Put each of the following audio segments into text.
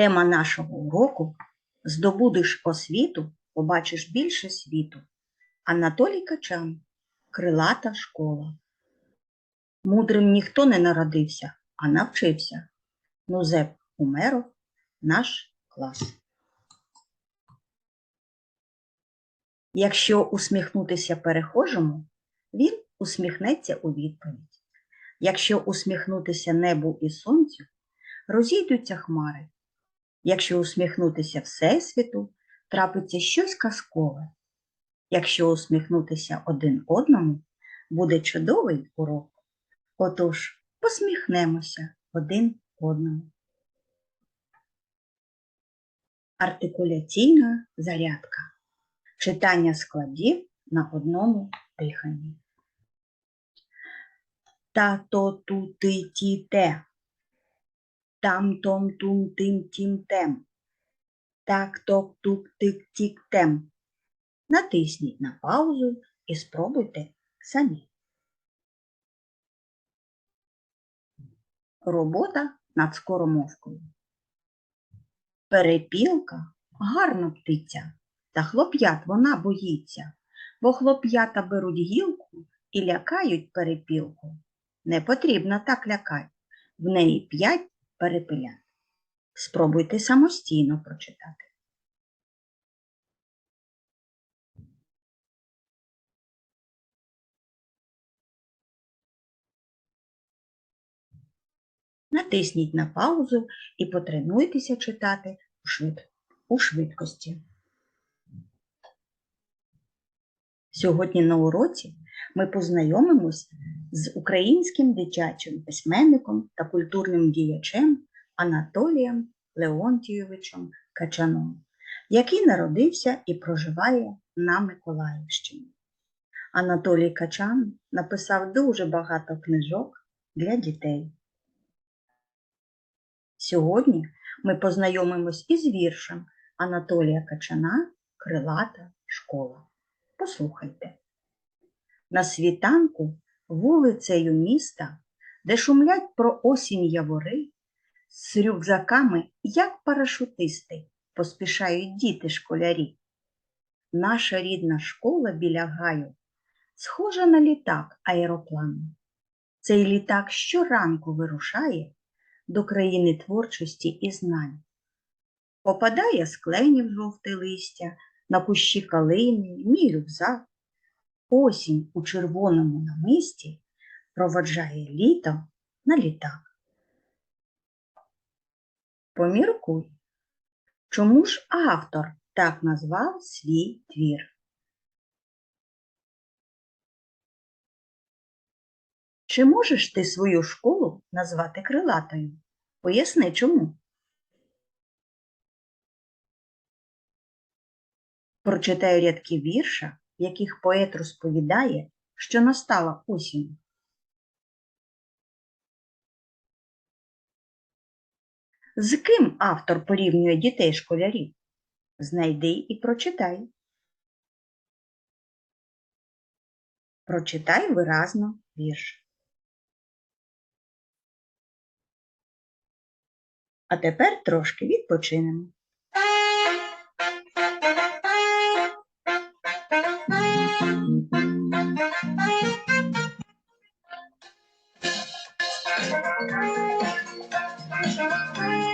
Тема нашого уроку Здобудеш освіту, побачиш більше світу. Анатолій Качан. Крилата школа. Мудрим ніхто не народився, а навчився. Нузеп Умеров, наш клас. Якщо усміхнутися перехожому, він усміхнеться у відповідь. Якщо усміхнутися небу і сонцю, розійдуться хмари. Якщо усміхнутися Всесвіту, трапиться щось казкове. Якщо усміхнутися один одному, буде чудовий урок. Отож, посміхнемося один одному. Артикуляційна зарядка. Читання складів на одному диханні. Та-то ту ти ті те. Тік тем. Натисніть на паузу і спробуйте самі. Робота над скоромовкою. Перепілка гарна птиця, та хлоп'ят вона боїться, бо хлоп'ята беруть гілку і лякають перепілку. Не потрібно так лякати. В неї п'ять перепелят. Спробуйте самостійно прочитати. Натисніть на паузу і потренуйтеся читати у швидкості. Сьогодні на уроці ми познайомимось з українським дитячим письменником та культурним діячем Анатолієм Леонтійовичем Качаном, який народився і проживає на Миколаївщині. Анатолій Качан написав дуже багато книжок для дітей. Сьогодні ми познайомимось із віршем Анатолія Качана Крилата школа. Послухайте. На світанку вулицею міста, де шумлять про осінь явори, з рюкзаками, як парашутисти, поспішають діти школярі. Наша рідна школа біля гаю схожа на літак аероплану. Цей літак щоранку вирушає до країни творчості і знань. Попадає з кленів жовте листя, на кущі калини, мій рюкзак. Осінь у червоному намисті проваджає літо на літак. Поміркуй, чому ж автор так назвав свій твір? Чи можеш ти свою школу назвати крилатою? Поясни чому. Прочитаю рядки вірша, в яких поет розповідає, що настала осінь. З ким автор порівнює дітей школярів? Знайди і прочитай. Прочитай виразно вірш. А тепер трошки відпочинемо. Thank you.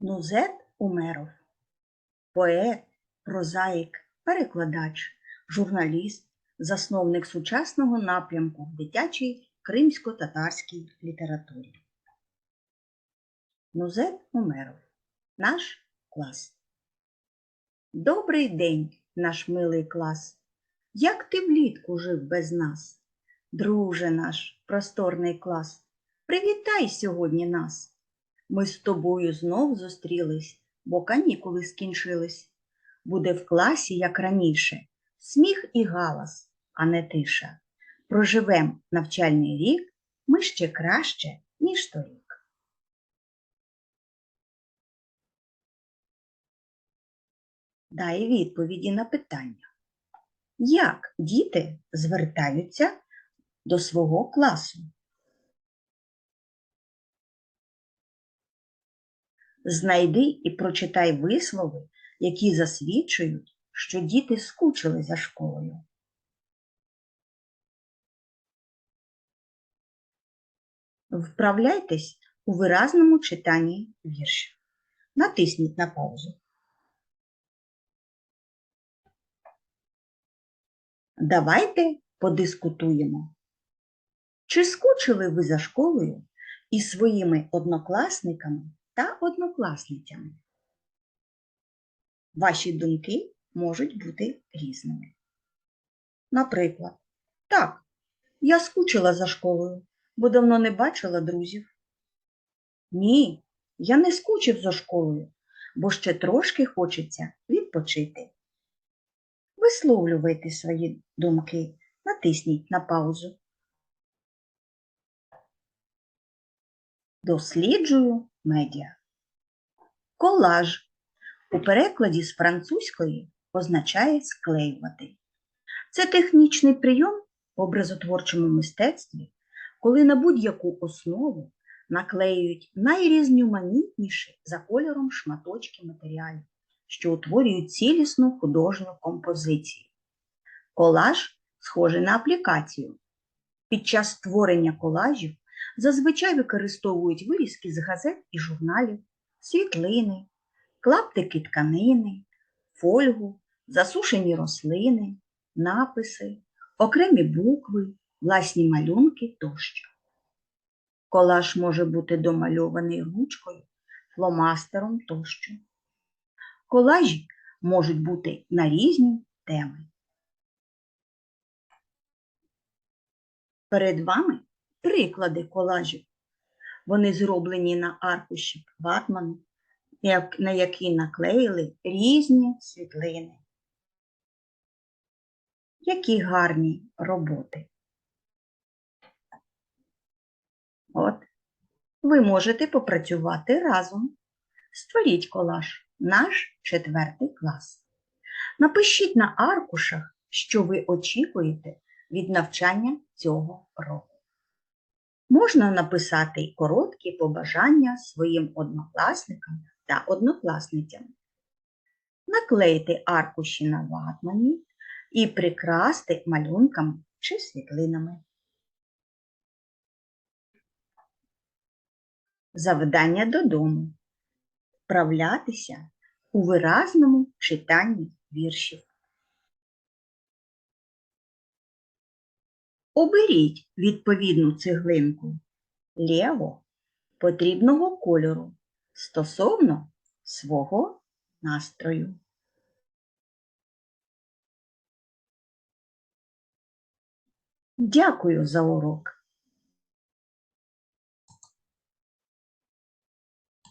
Нузет Умеров поет, прозаїк, перекладач, журналіст, засновник сучасного напрямку в дитячій кримсько-татарській літературі. Нузет Умеров. Наш клас. Добрий день, наш милий клас. Як ти влітку жив без нас? Друже наш, просторний клас, привітай сьогодні нас. Ми з тобою знов зустрілись, бо канікули скінчились. Буде в класі, як раніше, сміх і галас, а не тиша. Проживем навчальний рік ми ще краще, ніж торік. Дай відповіді на питання. Як діти звертаються до свого класу? Знайди і прочитай вислови, які засвідчують, що діти скучили за школою. Вправляйтесь у виразному читанні вірша. Натисніть на паузу. Давайте подискутуємо. Чи скучили ви за школою і своїми однокласниками та однокласницями? Ваші думки можуть бути різними. Наприклад, так, я скучила за школою, бо давно не бачила друзів. Ні, я не скучив за школою, бо ще трошки хочеться відпочити. Висловлювайте свої думки, натисніть на паузу. Досліджую медіа. Колаж у перекладі з французької означає склеювати. Це технічний прийом в образотворчому мистецтві, коли на будь-яку основу наклеюють найрізноманітніші за кольором шматочки матеріалів, що утворюють цілісну художню композицію. Колаж схожий на аплікацію. Під час створення колажів зазвичай використовують вирізки з газет і журналів, світлини, клаптики тканини, фольгу, засушені рослини, написи, окремі букви, власні малюнки тощо. Колаж може бути домальований ручкою, фломастером тощо. Колажі можуть бути на різні теми. Перед вами приклади колажів. Вони зроблені на аркуші ватману, на які наклеїли різні світлини. Які гарні роботи. От, ви можете попрацювати разом. Створіть колаж, наш четвертий клас. Напишіть на аркушах, що ви очікуєте від навчання цього року. Можна написати й короткі побажання своїм однокласникам та однокласницям. Наклейте аркуші на ватмані і прикрасти малюнками чи світлинами. Завдання додому. Вправлятися у виразному читанні віршів. Оберіть відповідну цеглинку лєво потрібного кольору стосовно свого настрою. Дякую за урок.